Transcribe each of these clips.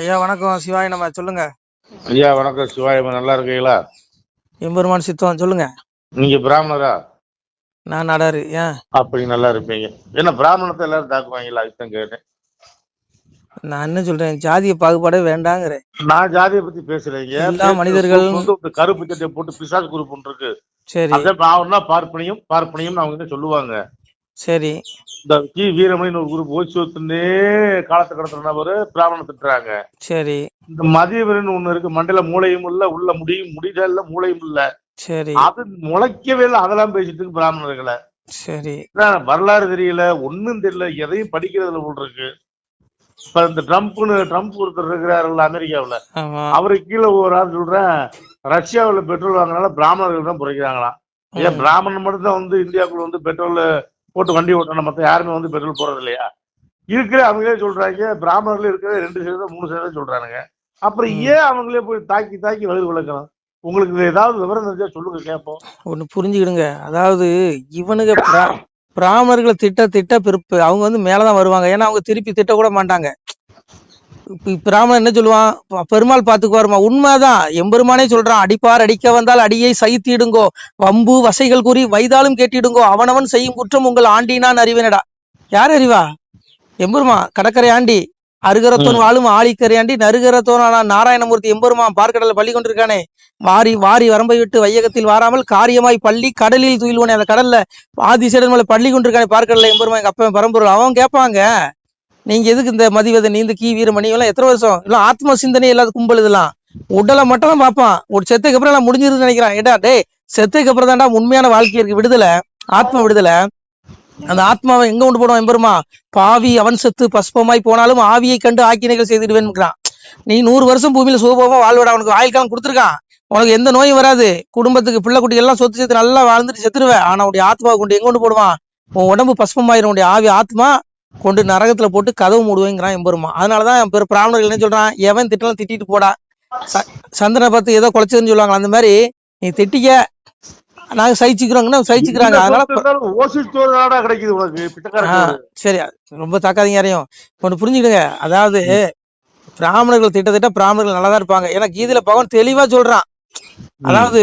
ஐயா வணக்கம். சிவாய் நம்ம சொல்லுங்க. ஐயா வணக்கம். சிவாயம்மா நல்லா இருக்கீங்களா? எம்பெருமான் சித்தம் சொல்லுங்க. நீங்க பிராமணரா? நான் நாடாரு ஏன்? அப்படி நல்லா இருப்பீங்க. என்ன பிராமணத்தை எல்லாரும் தாக்குவாங்களா? அதுதான் கேட்டேன். நான் என்ன சொல்றேன்? ஜாதிய பாகுபாடே வேண்டாங்கிறேன். நான் ஜாதியை பத்தி பேசுறேங்க எல்லா மனிதர்கள் வந்து கருப்பு சட்டை போட்டு பிசாசு குரூப் இருக்கு சரி. அதே பார்ப்பனியும் பார்ப்பனியும் அவங்க சொல்லுவாங்க. சரி. இந்த கி வீரமணின்னு ஒரு குரூப் ஓய்சோத்துனே காலத்தை கடத்துற நபரு பிராமண திட்டுறாங்க. சரி. இந்த மதியவரன் ஒண்ணு இருக்கு. மண்டல மூளையும் இல்ல உள்ள முடியும் முடியல இல்ல மூளையும் இல்ல. சரி. அது முளைக்கவே இல்லை. அதெல்லாம் பேசிட்டு இருக்கு பிராமணர்களை. சரி. வரலாறு தெரியல ஒண்ணும் தெரியல எதையும் படிக்கிறதுல போல் இருக்கு. இப்ப இந்த ட்ரம்ப்னு ட்ரம்ப் ஒருத்தர் இருக்கிறாருல்ல அமெரிக்காவுல. அவருக்கு கீழே ஒரு ஆள் சொல்றேன் ரஷ்யாவுல பெட்ரோல் வாங்கினால பிராமணர்கள் தான் புரைக்கிறாங்களாம். ஏன் பிராமணன் மட்டும் தான் வந்து இந்தியாவுக்குள்ள வந்து பெட்ரோல் போட்டு வண்டி ஓட்டணும் மத்த யாருமே வந்து பெட்ரோல் போறது இல்லையா இருக்கிற அவங்களே சொல்றாங்க பிராமணர்கள் இருக்கிற ரெண்டு சதவீதம் மூணு சதவீதம் சொல்றானுங்க. அப்புறம். ஏன் அவங்களே போய் தாக்கி தாக்கி வயிறு விளக்கணும் உங்களுக்கு ஏதாவது விவரம் தெரிஞ்சா சொல்லுங்க கேட்போம். ஒண்ணு புரிஞ்சுக்கிடுங்க. அதாவது இவனுங்க பிரா- பிராமணர்களை திட்ட திட்ட பிறப்பு அவங்க வந்து மேலதான் வருவாங்க. ஏன்னா அவங்க திருப்பி திட்ட கூட மாட்டாங்க. பிராமணன் என்ன சொல்லுவான்? பெருமாள் பாத்துக்குவாருமா உண்மைதான். எம்பெருமானே சொல்றான் அடிப்பார் அடிக்க வந்தால் அடியை சகித்திடுங்கோ. வம்பு வசைகள் கூறி வைதாலும் கேட்டிடுங்கோ. அவனவன் செய்யும் குற்றம் உங்கள் ஆண்டினான் அறிவேனடா. யார் அறிவா? எம்பெருமா கடற்கரை ஆண்டி. அருகரத்தோன் வாழும் ஆழிக்கரை நருகரத்தோனான நாராயணமூர்த்தி எம்பெருமா பார்க்கடல பள்ளி கொண்டிருக்கானே. வாரி வாரி வரம்பை விட்டு வையகத்தில் வாராமல் காரியமாய் பள்ளி கடலில் துயில்வனே. அந்த கடல்ல ஆதிசேடன் மேல பள்ளி கொண்டிருக்கானே பார்க்கடல எம்பெருமா எங்க அப்பன் பரம்பொருள். அவன் கேட்பாங்க நீங்க எதுக்கு இந்த மதிவதை நீ இந்த கீ வீரமணி எல்லாம் எத்தனை வருஷம்? எல்லாம் ஆத்ம சிந்தனை இல்லாத கும்பல் இதெல்லாம். உடலை மட்டும் தான் பார்ப்பான். ஒரு செத்துக்கு அப்புறம் நான் முடிஞ்சிருதுன்னு நினைக்கிறான். ஏடா டே செத்துக்கு அப்புறம் தான்டா உண்மையான வாழ்க்கை இருக்கு. விடுதலை ஆத்ம விடுதலை. அந்த ஆத்மாவை எங்க கொண்டு போடுவான் எம்பெருமா பாவி அவன் செத்து பஸ்பமாய் போனாலும் ஆவியை கண்டு ஆக்கினைகள் செய்திடுவேன்னுக்கிறான் நீ நூறு வருஷம் பூமியில சுகபோகமா வாழ்வடா. உனக்கு ஆயுள்காலம் கொடுத்துருக்கான். உனக்கு எந்த நோயும் வராது. குடும்பத்துக்கு பிள்ளை குட்டி எல்லாம் சொத்து சேர்த்து நல்லா வாழ்ந்துட்டு செத்துருவேன் ஆனா உடைய ஆத்மாவை கொண்டு எங்க கொண்டு போடுவான்? உன் உடம்பு பஸ்பமாயிரும். உடைய ஆவி ஆத்மா கொண்டு நரகத்துல போட்டு கதவு மூடுவேங்கிறான் எம்பெருமா அதனாலதான் பேர் பிராமணர்கள் என்ன சொல்றான்? எவன் திட்டலாம் திட்டிட்டு போடா. சந்திரனை பார்த்து ஏதோ குலைச்சதுன்னு சொல்லுவாங்க அந்த மாதிரி நீ திட்டிக்க. நாங்க சகிச்சுக்கிறோங்கன்னா சகிச்சுக்கிறாங்க. அதனால கிடைக்குது உனக்கு. சரி ரொம்ப தாக்காதீங்க யாரையும். ஒன்று புரிஞ்சுக்கிடுங்க. அதாவது பிராமணர்கள் திட்ட திட்ட பிராமணர்கள் நல்லா தான் இருப்பாங்க. ஏன்னா கீதையில பகவான் தெளிவா சொல்றான். அதாவது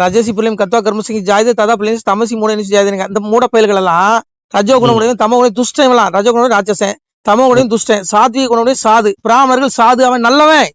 ரஜசி பிள்ளையும் கத்வா கர்மசிங் ஜாயுத ததா பிள்ளைங்க தமசி மூட ஜாயுதனுங்க அந்த மூட பயல்கள் எல்லாம் ரஜோ குணமுடையும் தம குணம் துஷ்டன் எல்லாம் ரஜோ குணம் ராட்சசன். தமோ குணம் துஷ்டன். சாத்விக குணமுடைய சாது. பிராமணர்கள் சாது அவன் நல்லவன்.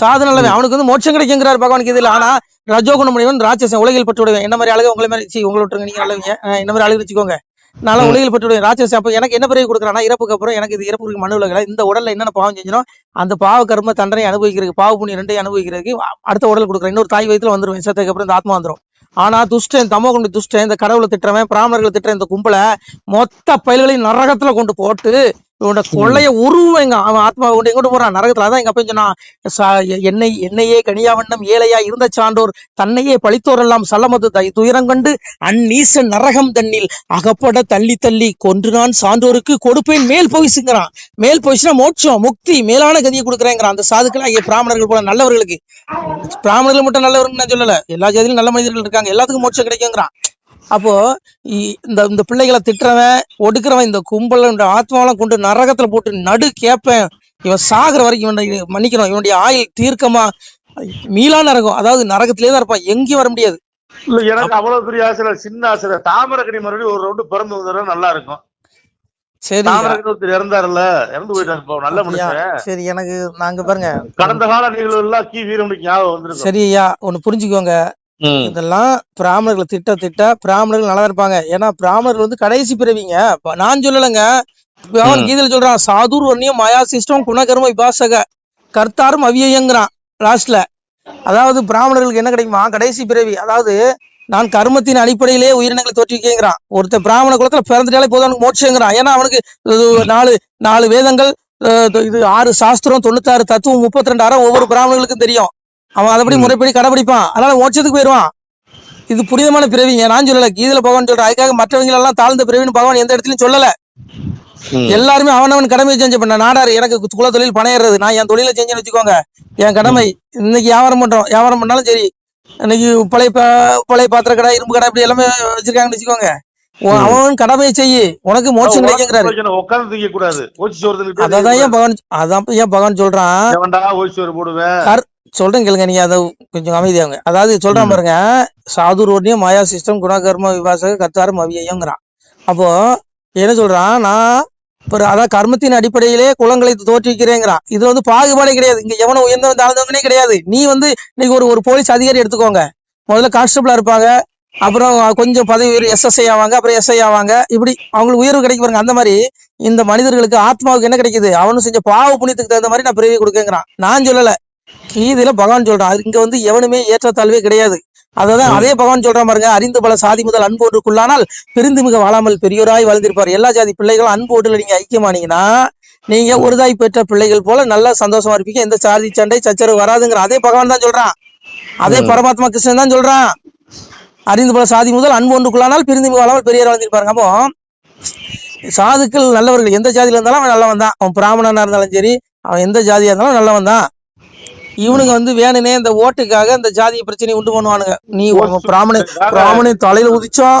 சாது நல்லவன். அவனுக்கு வந்து மோட்சம் கிடைக்குங்கிறார் பகவான் கீதையில ஆனா ரஜோ குணமுடையவன் ராட்சசன். உலகில் பட்டு விடுவேன் என்ன மாதிரி அழகு உங்களை மாதிரி? உங்களை விட்டுருங்க. நீங்க நல்லவங்க. என்ன மாதிரி அழகு வச்சுக்கோங்க. நான் உலகில் பட்டு விடுவேன் ராட்சசன். அப்ப எனக்கு என்ன பிறகு கொடுக்குறானா இறப்புக்கு அப்புறம் எனக்கு இது இறப்புக்கு மனு உலகில். இந்த உடல்ல என்னென்ன பாவம் செஞ்சனோ அந்த பாவ கர்ம தண்டனை அனுபவிக்கிறதுக்கு பாவ புண்ணியம் ரெண்டையும் அனுபவிக்கிறதுக்கு அடுத்த உடல் கொடுக்குறேன். இன்னொரு தாய் வயித்துல வந்துருவேன். செத்ததுக்கு அப்புறம் இந்த ஆத்மா வந்துரும். ஆனா துஷ்டன் தமோ கொண்டு துஷ்டன் இந்த கடவுளை திட்டுறவன் பிராமணர்களை திட்டுற இந்த கும்பலை மொத்த பயில்களையும் நரகத்துல கொண்டு போட்டு இவனோட கொள்ளைய எங்க அவன் ஆத்மா கொண்டு எங்கிட்டு போறான்? நரகத்துல. அதான் எங்க அப்பா சொன்னான் சா- என்னையே கனியாவண்ணம் ஏழையா இருந்த சான்றோர் தன்னையே பழித்தோரெல்லாம் சல்லமது துயரம் கண்டு அந்நீச நரகம் தன்னில் அகப்பட தள்ளி தள்ளி கொன்று நான் சான்றோருக்கு கொடுப்பேன். மேல் போயிசுங்கிறான். மேல் போயிச்சுன்னா மோட்சம் முக்தி மேலான கதியை கொடுக்குறேங்கிறான். அந்த சாதுக்கள் ஐயா பிராமணர்கள் போல நல்லவர்களுக்கு. பிராமணர்கள் மட்டும் நல்லவர்கள் நான் சொல்லல. எல்லா ஜாதியிலும் நல்ல மனிதர்கள் இருக்காங்க. எல்லாத்துக்கும் மோட்சம் கிடைக்குங்கிறான். அப்போ இந்த இந்த பிள்ளைகளை திட்டுறவன் ஒடுக்குறவன் இந்த கும்பல இந்த ஆத்மாவெல்லாம் கொண்டு நரகத்துல போட்டு நடு கேப்பேன். இவன் சாகுற வரைக்கும் இவனை மன்னிக்கணும். இவனுடைய ஆயுள் தீர்க்கமா? மீளா நரகம். அதாவது நரகத்திலே தான் இருப்பான். எங்கேயும் வர முடியாது. இல்ல எனக்கு அவ்வளவு பெரிய ஆசை சின்ன ஆசை இல்ல. தாமரைக்கணி மறுபடியும் ஒரு ரவுண்டு பிறந்து வந்தா நல்லா இருக்கும். சரி ஒருத்தர் இறந்தாருல்ல? இறந்து போயிட்டாரு நல்ல? மனுஷன். சரி எனக்கு நாங்க பாருங்க. கடந்த கால நிகழ்வு எல்லாம் கி. வீரமணிக்கு ஞாபகம் வந்திருக்கும். சரி ஐயா ஒண்ணு புரிஞ்சுக்கோங்க. இதெல்லாம் பிராமணர்களை திட்ட திட்ட பிராமணர்கள் நல்லா இருப்பாங்க. ஏன்னா பிராமணர்கள் வந்து கடைசி பிறவிங்க. நான் சொல்லலைங்க. கீதையில சொல்றான் சாதுர் வன்னியம் மாயா சிஸ்டம் குணகர்ம விபாசக. கர்த்தாரும் அவியங்கிறான் லாஸ்ட்ல அதாவது பிராமணர்களுக்கு என்ன கிடைக்குமா? கடைசி பிறவி. அதாவது நான் கர்மத்தின் அடிப்படையிலே உயிரினங்களை தோற்றுவிக்கிறேங்கிறான் ஒருத்தன் பிராமண குலத்துல பிறந்துட்டாலே போதும் அவனுக்கு மோட்சங்கிறான். ஏன்னா அவனுக்கு நாலு நாலு வேதங்கள் இது ஆறு சாஸ்திரம் தொண்ணூத்தாறு தத்துவம் முப்பத்தி ரெண்டு அறம் ஒவ்வொரு பிராமணர்களுக்கும் தெரியும். அவன் அதபடி ம். முறைப்படி கடைபிடிப்பான். அதனால மோட்சத்துக்கு போயிடுவான். இது புனிதமான பிறவிங்க நான் சொல்லல. கீதையில பகவான் சொல்றேன் அதுக்காக மற்றவங்க எல்லாம் தாழ்ந்த பிறவின்னு பகவான் எந்த இடத்துலயும் சொல்லல. எல்லாருமே அவனவன் கடமையை செஞ்சு பண்ண. நாடாரு எனக்கு குல தொழில் பணம் ஏறுறது நான் என் தொழிலை செஞ்சேன்னு வச்சுக்கோங்க. என் கடமை. இன்னைக்கு வியாபாரம் பண்றோம். வியாபாரம் பண்ணாலும் சரி. இன்னைக்கு பழைய பழைய பாத்திர கடை இரும்பு கடை இப்படி எல்லாமே வச்சிருக்காங்கன்னு வச்சுக்கோங்க. அவன் கடமையை செய்யு. உனக்கு மோட்சம் கிடைக்குங்கிறாரு. உட்கார்ந்து கூடாது அதான் ஏன் பகவான் அதான் ஏன் பகவான் சொல்றான்? சொல்றேன் கேளுங்க நீங்க அதை கொஞ்சம் அமைதியாங்க அதாவது சொல்றான். பாருங்க சாதுரோட்னியம் மாயா சிஸ்டம் குணகர்ம விவாசக கத்தாரம் அவியங்கிறான் அப்போ என்ன சொல்றான்? நான் இப்போ அதான் கர்மத்தின் அடிப்படையிலே குலங்களை தோற்றுவிக்கிறேங்கிறான் இது வந்து பாகுபாடே கிடையாது. இங்க எவனும் உயர்ந்தவன் தாழ்ந்தவனே கிடையாது. நீ வந்து இன்னைக்கு ஒரு ஒரு போலீஸ் அதிகாரி எடுத்துக்கோங்க. முதல்ல கான்ஸ்டபிளா இருப்பாங்க. அப்புறம் கொஞ்சம் பதவி உயர்வு எஸ்எஸ்ஐ ஆவாங்க. அப்புறம் எஸ்ஐ ஆவாங்க. இப்படி அவங்களுக்கு உயர்வு கிடைக்கும் பாருங்க. அந்த மாதிரி இந்த மனிதர்களுக்கு ஆத்மாவுக்கு என்ன கிடைக்குது? அவனும் செஞ்ச பாவ புண்ணியத்துக்கு தகுந்த மாதிரி நான் பிறவி கொடுக்கேங்கிறான். நான் சொல்லல. கீதையில பகவான் சொல்றான். இங்க வந்து எவனுமே ஏற்றத்தாழ்வே கிடையாது. அதான். அதே பகவான் சொல்றான் பாருங்க அறிந்து பல சாதி முதல் அன்பு ஒன்றுக்குள்ளானால் பிரிந்து மிக வாழாமல் பெரியோராய் வாழ்ந்திருப்பார். எல்லா ஜாதி பிள்ளைகளும் அன்பு ஒன்றுல நீங்க ஐக்கியமானீங்கன்னா நீங்க ஒரு தாய் பெற்ற பிள்ளைகள் போல நல்லா சந்தோஷமா இருப்பீங்க. எந்த சாதி சண்டை சச்சரவு வராதுங்கிற அதே பகவான் தான் சொல்றான். அதே. பரமாத்மா கிருஷ்ணன் தான் சொல்றான். அறிந்து பல சாதி முதல் அன்பு ஒன்றுக்குள்ளானால் பிரிந்து மிக வாழாமல் பெரியோர் வாழ்ந்திருப்பாருங்க அப்போ சாதுக்கள் நல்லவர்கள் எந்த ஜாதியில இருந்தாலும் அவன் நல்லவன் தான் அவன் பிராமணனா இருந்தாலும் சரி அவன் எந்த ஜாதியா இருந்தாலும் நல்லவன் தான் இவனுங்க வந்து வேணுனே இந்த ஓட்டுக்காக இந்த ஜாதிய பிரச்சனையை உண்டு பண்ணுவானுங்க. நீ உங்க பிராமண பிராமணன் தலையில உதிச்சோம்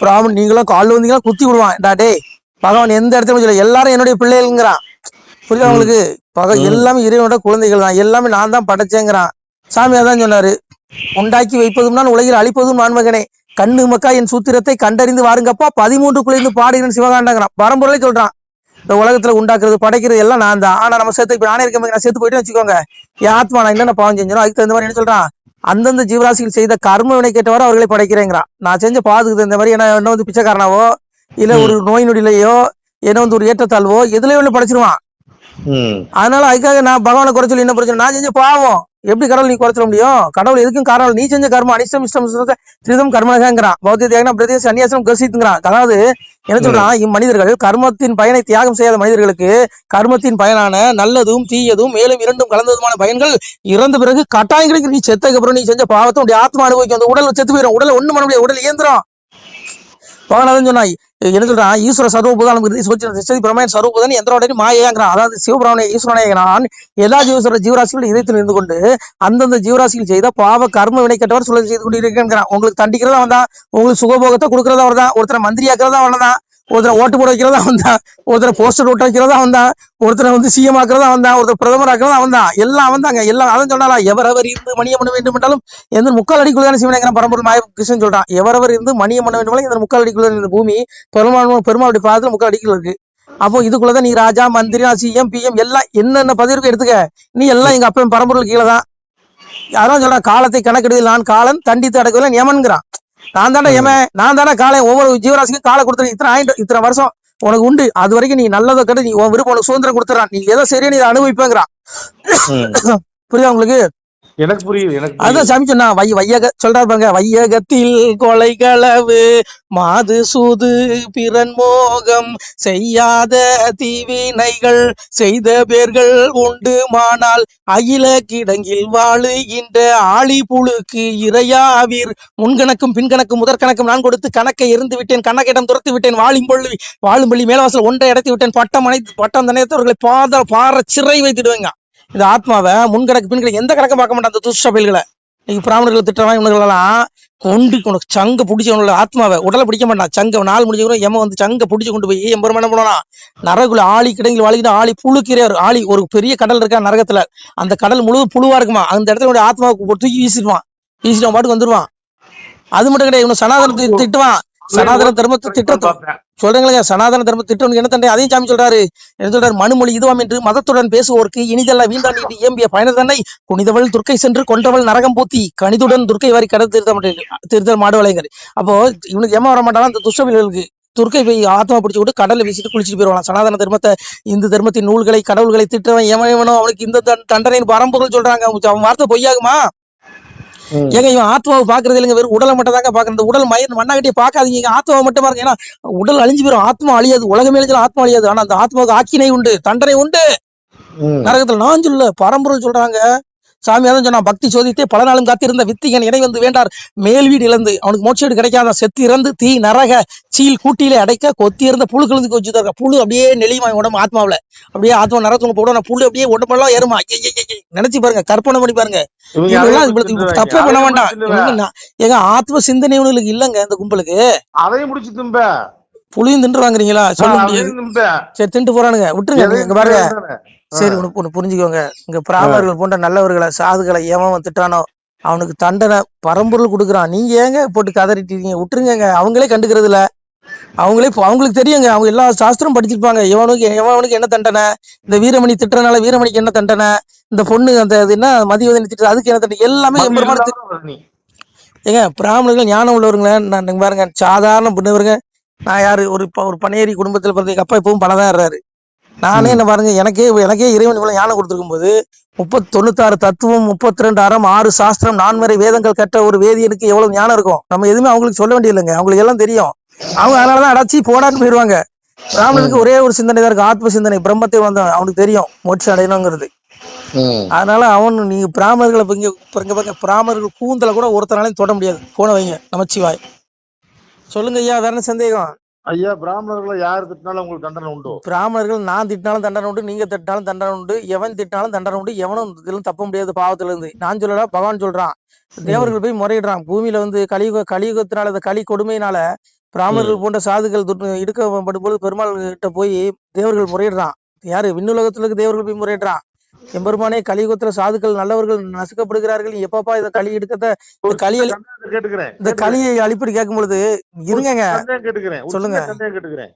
பிராமணன் நீங்களும் காலில் வந்தீங்கன்னா குத்தி விடுவான். டா டேய் பகவான் எந்த இடத்துல சொல்ல எல்லாரும் என்னுடைய பிள்ளைகள்ங்கிறான். புரியுதா ம். உங்களுக்கு? பக. எல்லாமே இறைவனோட குழந்தைகள் தான் எல்லாமே நான் தான் படைச்சேங்கிறான். சாமி அதான் சொன்னாரு. உண்டாக்கி வைப்பதும் நான் உலகில் அழிப்பதும் நான் மகனே. கண்ணு மக்கா என் சூத்திரத்தை கண்டறிந்து வாருங்கப்பா. பதிமூன்று குளிர்ந்து பாடுகிறேன் சிவகாண்டாங்கிறான். பரம்பொருளை சொல்றான். இந்த உலகத்துல உண்டாக்குறது படைக்கிறது எல்லாம் நான் தான். ஆனா நம்ம சேர்த்து இப்ப நானே இருக்க நான் சேர்த்து போயிட்டு வச்சுக்கோங்க. என் ஆத்மா நான் என்னென்ன பாவம் செஞ்சனோ அதுக்கு தகுந்த மாதிரி என்ன சொல்றான்? அந்தந்த ஜீவராசிகள் செய்த கர்ம வினை கேட்டவாறு அவர்களை படைக்கிறேங்கிறான். நான் செஞ்ச பாதுக்கு தகுந்த மாதிரி என்ன என்ன வந்து பிச்சைக்காரனாவோ இல்ல ஒரு நோய் நொடியிலையோ என்ன வந்து ஒரு ஏற்றத்தாழ்வோ எதுலயோ ஒண்ணு படைச்சிருவான். அதனால அதுக்காக நான் பகவானை குறை சொல்லி என்ன பிரச்சனை நான் செஞ்ச பாவம். எப்படி கடவுள் நீ குறைச்சிட முடியும்? கடவுள் எதுக்கும் காரணம் நீ செஞ்ச கர்மம் அனிஷ்டம் இஷ்டம் திரிதம் கர்மகாங்கிறான் பௌத்த தியாகம் பிரதேச சன்னியாசம் கசித்துங்கிறான். அதாவது என்ன சொல்றான்? இம்மனிதர்கள் கர்மத்தின் பயனை தியாகம் செய்யாத மனிதர்களுக்கு கர்மத்தின் பயனான நல்லதும் தீயதும் மேலும் இரண்டும் கலந்ததுமான பயன்கள் இறந்த பிறகு கட்டாயம் கிடைக்கும் நீ செத்ததுக்கு அப்புறம் நீ செஞ்ச பாவத்தை உடைய ஆத்மா அனுபவிக்கும். அந்த உடல் செத்து போயிடும். உடல் ஒண்ணு பண்ண முடியாது. உடல் இயந்திரம். பகவான் சொன்னாய் என்ன சொல்றான் ஈஸ்வர சர்வபூதானம் சரி பிரமேன் சர்வபூதன் எந்திரோடனே மாயேங்கிறான் அதாவது சிவபிரமண ஈஸ்வரனேங்கிறான் எல்லா ஜீவசர ஜீவராசிகள் இதயத்தில் இருந்து கொண்டு அந்தந்த ஜீவராசிகள் செய்த பாவ கர்ம வினை கட்டவர் சொல்ல செய்து கொண்டு இருக்கிறான் உங்களுக்கு தண்டிக்கிறதா வந்தான் உங்களுக்கு சுகபோகத்தை கொடுக்கறதா அவர்தான். ஒருத்தரை மந்திரியாக்குறதா அவன்தான். ஒருத்தரை ஓட்டு போட வைக்கிறதா வந்தான் ஒருத்தரை போஸ்டர் ஓட்ட வைக்கிறதா வந்தான் ஒருத்தரை வந்து சிஎம் ஆக்குறதா வந்தான் ஒருத்தர் பிரதமர் ஆக்குறதா வந்தான். எல்லாம் வந்தாங்க. எல்லாம் அதான் சொன்னாலா எவரவர் இருந்து மணியம் பண்ண வேண்டும் என்றாலும் எந்த முக்கால் அடிக்குள்ள தானே சிவனேங்கிற பரம்பொருள் மாய கிருஷ்ணன் சொல்றான். எவரவர் இருந்து மணியம் பண்ண வேண்டும் இந்த முக்கால் அடிக்குள்ள இந்த பூமி பெருமாள் பெருமாளுடைய பாதத்துல முக்கால் அடிக்குள்ள இருக்கு. அப்போ இதுக்குள்ளதான் நீ ராஜா மந்திரி சிஎம் பிஎம் எல்லாம் என்னென்ன பதவி இருக்கு எடுத்துக்க. நீ எல்லாம் எங்க அப்பன் பரம்பொருள் கீழே தான் யாரும் சொல்றான் காலத்தை கணக்கெடுவில் நான் காலன் தண்டித்து அடக்கவில்லை நியமன்கிறான் நான் தானே யமன் நான் தானே காலை ஒவ்வொரு ஜீவராசிக்கும் காலை கொடுத்துறேன் இத்தனை ஆயிரம் இத்தனை வருஷம் உனக்கு உண்டு. அது வரைக்கும் நீ நல்லதை கட்டு நீ உன் விருப்பம் உனக்கு சுதந்திரம் கொடுத்துறான். நீ எதோ சரியா நீ அனுபவிப்பேங்கிறான். புரியுதா உங்களுக்கு? எனக்கு புரியுது எனக்கு அதான் சாமி சொன்னா வை வையக சொல்றாரு பாருங்க வையகத்தில் கொலைகளவு மாது சூது பிறன் மோகம் செய்யாத தீவினைகள் செய்த பேர்கள் உண்டுமானால் அகில கிடங்கில் வாழுகின்ற ஆளி புழுக்கு இரையாவீர். முன்கணக்கும் பின்கணக்கும் முதற்கணக்கும் நான் கொடுத்து கணக்கை இருந்து விட்டேன் கணக்கிடம் துரத்து விட்டேன் வாழும் பொழுது வாழும் மேலவாசல் ஒன்றை இடத்தி விட்டேன் பட்டம் அனைத்து பட்டம் தனியத்தவர்களை பாத பாற சிறை வைத்துடுவேங்க. இந்த ஆத்மாவை முன்கணக்கு பின்கணக்கு எந்த கணக்கும் பார்க்க மாட்டான் அந்த துஷ்ட பயல்களை இன்னைக்கு பிராமணர்கள் திட்டமா இவனுங்களெல்லாம் கொண்டு உனக்கு சங்க பிடிச்சி அவனோட ஆத்மாவை உடலை பிடிக்க மாட்டான். சங்க நாள் முடிஞ்சவரும் எம வந்து சங்க பிடிச்சி கொண்டு போய் எம்பெருமா என்ன பண்ணுவான் நரகுல ஆழி கிடங்கில் வாழ்கிட்டு ஆளி புழுக்கிறார் ஆளி ஒரு பெரிய கடல் இருக்கா நரகத்துல? அந்த கடல் முழுவதும் புழுவா இருக்குமா? அந்த இடத்துல உடைய ஆத்மாவுக்கு தூக்கி வீசிடுவான். வீசிட்டு பாட்டுக்கு வந்துடுவான். அது மட்டும் கிடையாது இவனை சனாதனத்தை திட்டுவான். சனாதன தர்மத்தை திட்டத்தை. சொல்றீங்களா சனாதன தர்ம திட்டம் என்ன தண்டை? அதையும் சாமி சொல்றாரு. என்ன சொல்றாரு? மனுமொழி இதுவாம் என்று மதத்துடன் பேசுவோருக்கு இனிதல்ல வீண்டான் நீட்டி இயம்பிய பயண தன்னை குனிதவள் துர்க்கை சென்று கொண்டவள் நரகம் பூத்தி கணிதுடன் துர்க்கை வாரி கடல் திருத்த திருத்தல் மாடுவலைங்கிறார் அப்போ இவனுக்கு ஏமா வர மாட்டானா? அந்த துஷ்டவிகளுக்கு துர்க்கை போய் ஆத்மா பிடிச்சு விட்டு கடல்ல வீசிட்டு குளிச்சுட்டு போயிடுவான் சனாதன தர்மத்தை இந்து தர்மத்தின் நூல்களை கடவுள்களை திட்டவன் எவனோ அவனுக்கு இந்த தண்- தண்டனையின் பரம்பொருள் சொல்றாங்க. அவன் வார்த்தை பொய்யாகுமா. ஏங்க இவன் ஆத்மாவை பாக்குறது இல்லைங்க வெறும் உடலை மட்டும் தாங்க பாக்குறது உடல் மய மண்ணாகட்டியே பார்க்காதீங்க. இங்க ஆத்மாவை மட்டும் பாருங்க. ஏன்னா உடல் அழிஞ்சு போயிடும் ஆத்மா அழியாது. உலகமே அழிஞ்சாலும் ஆத்மா அழியாது. ஆனா அந்த ஆத்மாவுக்கு ஆக்கினை உண்டு தண்டனை உண்டு. நரகத்துல நான் சொல்ல பரம்பொருள் சொல்றாங்க. சாமி அதான் சொன்னா பக்தி சோதித்தே பல நாளும் காத்திருந்த வித்திகன் இணை வந்து வேண்டார். மேல் வீடு இழந்து அவனுக்கு மோட்ச வீடு கிடைக்காத செத்து இறந்து தீ நரக சீல் கூட்டிலே அடைக்க கொத்தி இருந்த புழு கிழந்து வச்சுருக்க புழு அப்படியே நெளியுமா இவன் உடம்பு ஆத்மாவுல. அப்படியே ஆத்மா நரத்துவங்க போட புழு அப்படியே உடம்பெல்லாம் ஏறுமா. நினைச்சு பாருங்க கற்பனை பண்ணி பாருங்க. தப்பே. பண்ண வேண்டாம் ஏங்க ஆத்ம சிந்தனை இவனுங்களுக்கு இல்லங்க இந்த கும்பலுக்கு. அதையும் முடிச்சு திம்ப. புளியும் தின்று வாங்குறீங்களா? சொல்ல முடியாது. சரி தின்ட்டு போறானுங்க. விட்டுருங்க இங்க பாருங்க. சரி ஒண்ணு ஒண்ணு புரிஞ்சுக்கோங்க. இங்க பிராமணர்கள் போன்ற நல்லவர்களை சாதுகளை எவன் திட்டானோ அவனுக்கு தண்டனை பரம்பொருள் கொடுக்குறான். நீங்க ஏங்க போட்டு கதறிட்டீங்க? விட்டுருங்க அவங்களே கண்டுக்கிறது இல்ல அவங்களே அவங்களுக்கு தெரியுங்க. அவங்க எல்லா சாஸ்திரம் படிச்சிருப்பாங்க. எவனுக்கு எவனுக்கு என்ன தண்டனை? இந்த வீரமணி திட்டுறனால வீரமணிக்கு என்ன தண்டனை? இந்த பொண்ணு அந்த இது என்ன மதிவதனி திட்டுறது அதுக்கு என்ன தண்டனை? எல்லாமே எம்பெருமான. ஏங்க பிராமணர்கள் ஞானம் உள்ளவருங்களே நான் இங்க பாருங்க சாதாரண பின்னவருங்க நான் யாரு? ஒரு ஒரு பனேரி குடும்பத்துல பிறந்த எங்க அப்பா இப்பவும் பணம் இருறாரு நானே என்ன பாருங்க எனக்கே எனக்கே இறைவன் இவ்வளவு ஞானம் கொடுத்துருக்கும் போது முப்பத்தி தொண்ணூத்தாறு தத்துவம் முப்பத்தி ரெண்டு அறம் ஆறு சாஸ்திரம் நான்மறை வேதங்கள் கற்ற ஒரு வேதியனுக்கு எவ்வளவு ஞானம் இருக்கும்? நம்ம எதுவுமே அவங்களுக்கு சொல்ல வேண்டியதில்லைங்க. அவங்களுக்கு எல்லாம் தெரியும். அவங்க அதனாலதான் அடைச்சி போடான்னு போயிடுவாங்க. பிராமணனுக்கு ஒரே ஒரு சிந்தனை தான் இருக்கு. ஆத்ம சிந்தனை பிரம்மத்தை வந்தவன் அவனுக்கு தெரியும் மோட்சம் அடையணுங்கிறது. அதனால அவன் நீங்க பிராமணர்களை இங்க பாருங்க பிராமணர்கள் கூந்தல கூட ஒருத்தனாலையும் தொட முடியாது. போன வைங்க நமச்சிவாய். சொல்லுங்க ஐயா வேற என்ன சந்தேகம்? ஐயா பிராமணர்களை யார் திட்டினாலும் உங்களுக்கு தண்டனை உண்டு? பிராமணர்கள் நான் திட்டினாலும் தண்டனை உண்டு நீங்க திட்டினாலும் தண்டனை உண்டு எவன் திட்டினாலும் தண்டனை உண்டு எவனும் இதுல தப்ப முடியாது பாவத்துல இருந்து நான் சொல்லல பகவான் சொல்றான். தேவர்கள் போய் முறையிடுறான். பூமியில வந்து கலியுக கலியுகத்தினால இந்த கலி கொடுமையினால பிராமணர்கள் போன்ற சாதுகள் இடுக்கப்படும் போது பெருமாள் கிட்ட போய் தேவர்கள் முறையிடுறான். யாரு? விண்ணுலகத்துல தேவர்கள் போய் முறையிடுறான். எம்பெருமானே கலியுகத்துல சாதுக்கள் நல்லவர்கள் நசுக்கப்படுகிறார்கள். எப்பப்பா இத களி எடுக்கத இந்த களியை சந்தேகத்தை கேட்டுக்கிறேன். இந்த களியை அழிப்படி கேட்கும் பொழுது இருங்கங்க. சந்தேகம் கேட்டுக்கிறேன். ஒரு சொல்லுங்க. கேட்டுக்கிறேன்.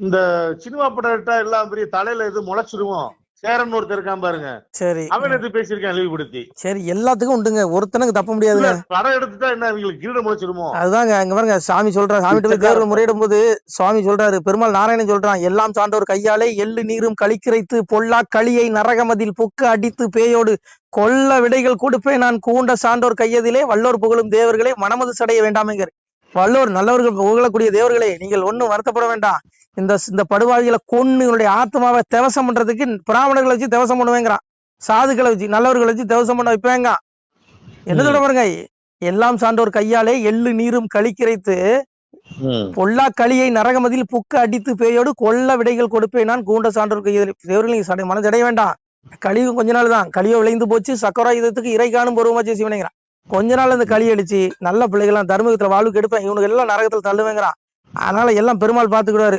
இந்த சினிமா படம் எல்லாம் பெரிய தலையில எது முளைச்சிருவோம். சேரன் ஒருத்தர் இருக்கான் பாருங்க. சரி. அவன் எடுத்து பேசியிருக்கான் இழிவுபடுத்தி சரி எல்லாத்துக்கும் உண்டுங்க. ஒருத்தனுக்கு தப்ப இல்ல, படம் எடுத்துட்டா என்ன அவங்களுக்கு கிரீடம் முளைச்சிருமோ அதுதாங்க அங்க பாருங்க சாமி சொல்றாரு. சாமி போய் முறையிடும் போது சுவாமி சொல்றாரு பெருமாள் நாராயணன் சொல்றான் எல்லாம் சான்றோர் கையாலே எள்ளு நீரும் களிக்கிரைத்து பொல்லா களியை நரகமதில் புக்கு அடித்து பேயோடு கொல்ல விடைகள் கொடுப்பேன் நான். கூண்ட சான்றோர் கையதிலே வல்லோர் புகழும் தேவர்களே மனமது சடைய வேண்டாமேங்கர் வல்லோர் நல்லவர்கள் புகழக்கூடிய தேவர்களே நீங்கள் ஒண்ணும் வருத்தப்பட வேண்டாம். இந்த இந்த படுவாவிகளை கொன்னு இவனுடைய ஆத்மாவை தேவசம் பண்றதுக்கு பிராமணர்களை வச்சு தேவசம் பண்ணுவேங்கிறான். சாதுக்களை வச்சு நல்லவர்களை வச்சு தேவசம் பண்ண வைப்பேங்க என்ன சொல்ல பாருங்க எல்லாம் சான்றோர் கையாலே எள்ளு நீரும் களிக்கிரைத்து பொல்லா களியை நரகமதில் புக்கு அடித்து பேயோடு கொல்ல விடைகள் கொடுப்பேன் நான் கூண்ட சான்றோர் கையில் தேவர்கள் சடை மனதடைய வேண்டாம். கலியும் கொஞ்ச நாள் தான். கலியோ விளைந்து போச்சு சக்கரா இதத்துக்கு இறை காணும் பருவமாச்சு சிவனைங்கிறான். கொஞ்ச நாள் இந்த களி அடிச்சு நல்ல பிள்ளைகளாம் தர்மகத்துல வாழ்வுக்கு எடுப்பேன். இவனுக்கு எல்லாம் நரகத்துல தள்ளுவேங்கிறான். அதனால எல்லாம் பெருமாள் பாத்துக்கிடுவாரு